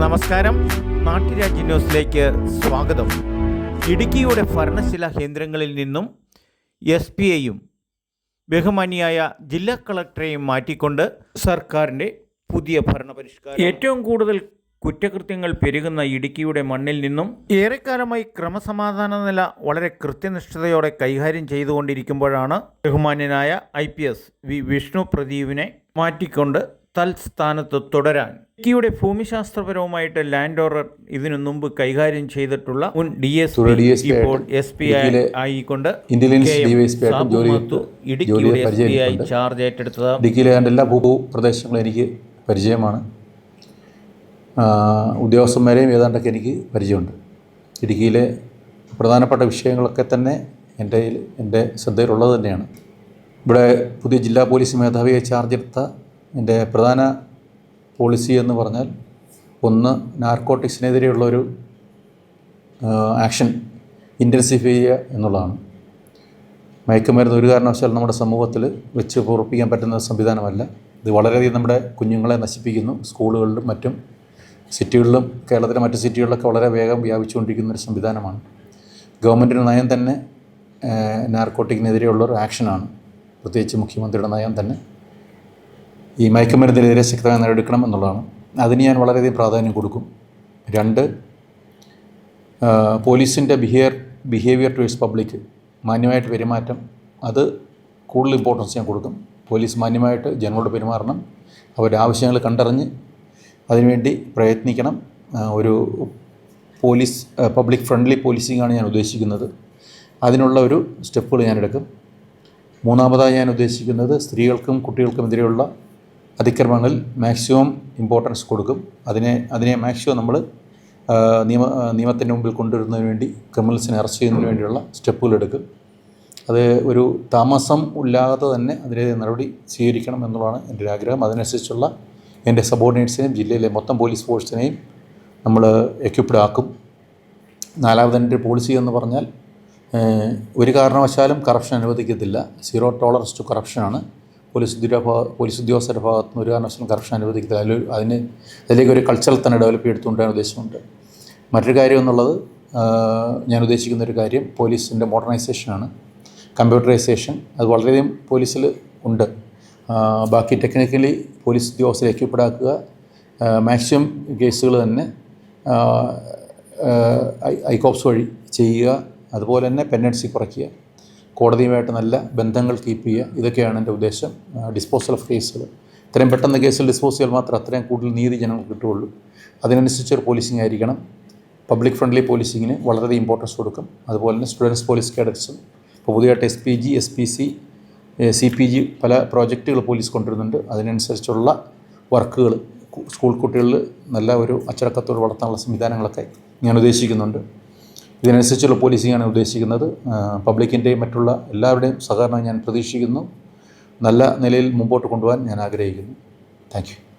നമസ്കാരം. നാട്ടുരാജ്യ ന്യൂസിലേക്ക് സ്വാഗതം. ഇടുക്കിയുടെ ഭരണശില കേന്ദ്രങ്ങളിൽ നിന്നും എസ് പി ഐയും ബഹുമാനിയായ ജില്ലാ കളക്ടറെയും മാറ്റിക്കൊണ്ട് സർക്കാരിന്റെ പുതിയ ഭരണപരിഷ്കാരം. ഏറ്റവും കൂടുതൽ കുറ്റകൃത്യങ്ങൾ പെരുകുന്ന ഇടുക്കിയുടെ മണ്ണിൽ നിന്നും ഏറെക്കാലമായി ക്രമസമാധാന നില വളരെ കൃത്യനിഷ്ഠതയോടെ കൈകാര്യം ചെയ്തുകൊണ്ടിരിക്കുമ്പോഴാണ് ബഹുമാന്യനായ I P S V Vishnu പ്രദീപിനെ മാറ്റിക്കൊണ്ട് തൽസ്ഥാനത്ത് തുടരാൻ ഇടുക്കിയുടെ ഭൂമിശാസ്ത്രപരവുമായിട്ട് ലാൻഡ് ഓർഡർ ഇതിനു മുമ്പ് കൈകാര്യം ചെയ്തിട്ടുള്ള മുൻ ഡി എസ് ഇപ്പോൾ എസ് പി ഐ ആയിക്കൊണ്ട് ഇടുക്കിയുടെ എസ് പി ചാർജ് ഏറ്റെടുത്തത് ഇടുക്കിയിലെ ഏതാണ്ട് എല്ലാ ഭൂപ്രദേശങ്ങളും എനിക്ക് പരിചയമാണ്. ഉദ്യോഗസ്ഥന്മാരെയും ഏതാണ്ടൊക്കെ എനിക്ക് പരിചയമുണ്ട്. ഇടുക്കിയിലെ പ്രധാനപ്പെട്ട വിഷയങ്ങളൊക്കെ തന്നെ എന്റെ എന്റെ ശ്രദ്ധയിലുള്ളത് തന്നെയാണ്. ഇവിടെ പുതിയ ജില്ലാ പോലീസ് മേധാവിയെ ചാർജ് എടുത്ത എന്റെ പ്രധാന പോളിസി എന്ന് പറഞ്ഞാൽ ഒന്ന് നാർക്കോട്ടിക്സിനെതിരെയുള്ളൊരു ആക്ഷൻ ഇന്റൻസിഫൈ ചെയ്യുക എന്നുള്ളതാണ്. മയക്കുമരുന്ന് ഒരു കാരണവശാലും നമ്മുടെ സമൂഹത്തിൽ വെച്ച് പൊറപ്പിക്കാൻ പറ്റുന്ന സംവിധാനമല്ല. ഇത് വളരെയധികം നമ്മുടെ കുഞ്ഞുങ്ങളെ നശിപ്പിക്കുന്നു. സ്കൂളുകളിലും മറ്റും സിറ്റികളിലും കേരളത്തിലെ മറ്റ് സിറ്റികളിലൊക്കെ വളരെ വേഗം വ്യാപിച്ചുകൊണ്ടിരിക്കുന്ന ഒരു സംവിധാനമാണ്. ഗവൺമെന്റിന്റെ നയം തന്നെ നാർക്കോട്ടിക്കിനെതിരെയുള്ള ഒരു ആക്ഷനാണ് പ്രത്യേകിച്ച് മുഖ്യമന്ത്രിയുടെ നയം തന്നെ. ഈ മയക്കുമരുന്നിനെതിരെ ശക്തമായ നടപടിയെടുക്കണം എന്നുള്ളതാണ്. അതിന് ഞാൻ വളരെയധികം പ്രാധാന്യം കൊടുക്കും. രണ്ട് പോലീസിന്റെ ബിഹേവിയർ ബിഹേവിയർ ടുവേഴ്സ് പബ്ലിക് മാന്യമായിട്ട് പെരുമാറ്റം അത് കൂടുതൽ ഇമ്പോർട്ടൻസ് ഞാൻ കൊടുക്കും. പോലീസ് മാന്യമായിട്ട് ജനങ്ങളോട് പെരുമാറണം അവരുടെ ആവശ്യങ്ങൾ കണ്ടറിഞ്ഞ് അതിനുവേണ്ടി പ്രയത്നിക്കണം. ഒരു പോലീസ് പബ്ലിക് ഫ്രണ്ട്ലി പോലീസിങ്ങാണ് ഞാൻ ഉദ്ദേശിക്കുന്നത്. അതിനുള്ള ഒരു സ്റ്റെപ്പുകൾ ഞാൻ എടുക്കും. മൂന്നാമതായി ഞാൻ ഉദ്ദേശിക്കുന്നത് സ്ത്രീകൾക്കും കുട്ടികൾക്കുമെതിരെയുള്ള അതിക്രമങ്ങളിൽ മാക്സിമം ഇമ്പോർട്ടൻസ് കൊടുക്കും. അതിനെ അതിനെ മാക്സിമം നമ്മൾ നിയമ നിയമത്തിന്റെ മുമ്പിൽ കൊണ്ടുവരുന്നതിന് വേണ്ടി ക്രിമിനൽസിനെ അറസ്റ്റ് ചെയ്യുന്നതിന് വേണ്ടിയുള്ള സ്റ്റെപ്പുകൾ എടുക്കും. അത് ഒരു താമസം ഇല്ലാതെ തന്നെ അതിനെ നടപടി സ്വീകരിക്കണം എന്നുള്ളതാണ് എന്റെ ഒരു ആഗ്രഹം. അതിനനുസരിച്ചുള്ള എന്റെ സബോർഡിനേറ്റ്സിനെയും ജില്ലയിലെ മൊത്തം പോലീസ് ഫോഴ്സിനെയും നമ്മൾ എക്യുപ്ഡ് ആക്കും. നാലാമതെന്റെ പോളിസി എന്ന് പറഞ്ഞാൽ ഒരു കാരണവശാലും കറപ്ഷൻ അനുവദിക്കത്തില്ല. സീറോ ടോളറൻസ് ടു കറപ്ഷനാണ് പോലീസ് ഉദ്യോഗ പോലീസ് ഉദ്യോഗസ്ഥരുടെ ഭാഗത്ത് നിന്ന് ഒരു കാരണവശാലും കറപ്ഷൻ അനുവദിക്കത്തില്ല. അതിൽ അതിന് അതിലേക്ക് ഒരു കൾച്ചറൽ തന്നെ ഡെവലപ്പ് ചെയ്തെടുത്തുകൊണ്ടാണ് ഉദ്ദേശമുണ്ട് മറ്റൊരു കാര്യം എന്നുള്ളത് ഞാൻ ഉദ്ദേശിക്കുന്ന ഒരു കാര്യം പോലീസിന്റെ മോഡേണൈസേഷനാണ് കമ്പ്യൂട്ടറൈസേഷൻ അത് വളരെയധികം പോലീസിൽ ഉണ്ട്. ബാക്കി ടെക്നിക്കലി പോലീസ് ഉദ്യോഗസ്ഥരെ എക്യുപ്ഡ് മാക്സിമം കേസുകൾ തന്നെ ഐ ഐകോപ്സ് വഴി ചെയ്യുക അതുപോലെ തന്നെ പെനൻസി കുറയ്ക്കുക. കോടതിയുമായിട്ട് നല്ല ബന്ധങ്ങൾ കീപ്പ് ചെയ്യുക. ഇതൊക്കെയാണ് എന്റെ ഉദ്ദേശം. ഡിസ്പോസൽ ഓഫ് കേസുകൾ ഇത്രയും പെട്ടെന്ന് കേസിൽ ഡിസ്പോസ് ചെയ്താൽ മാത്രം അത്രയും കൂടുതൽ നീതി ജനങ്ങൾക്ക് കിട്ടുകയുള്ളൂ. അതിനനുസരിച്ച് ഒരു പോലീസിങ് ആയിരിക്കണം. പബ്ലിക് ഫ്രണ്ട്ലി പോലീസിങ്ങിന് വളരെ ഇമ്പോർട്ടൻസ് കൊടുക്കും. അതുപോലെ തന്നെ സ്റ്റുഡൻസ് പോലീസ് കേഡറ്റ്സും ഇപ്പോൾ പുതിയതായിട്ട് S P G S P C C P G പല പ്രോജക്റ്റുകൾ പോലീസ് കൊണ്ടുവരുന്നുണ്ട്. അതിനനുസരിച്ചുള്ള വർക്കുകൾ സ്കൂൾ കുട്ടികളിൽ നല്ല ഒരു അച്ചടക്കത്തോട് വളർത്താനുള്ള സംവിധാനങ്ങളൊക്കെ ഞാൻ ഉദ്ദേശിക്കുന്നുണ്ട്. ഇതിനനുസരിച്ചുള്ള പോലീസിങ്ങാണ് ഉദ്ദേശിക്കുന്നത്. പബ്ലിക്കിന്റെയും മറ്റുള്ള എല്ലാവരുടെയും സഹകരണം ഞാൻ പ്രതീക്ഷിക്കുന്നു. നല്ല നിലയിൽ മുമ്പോട്ട് കൊണ്ടുപോകാൻ ഞാൻ ആഗ്രഹിക്കുന്നു. താങ്ക്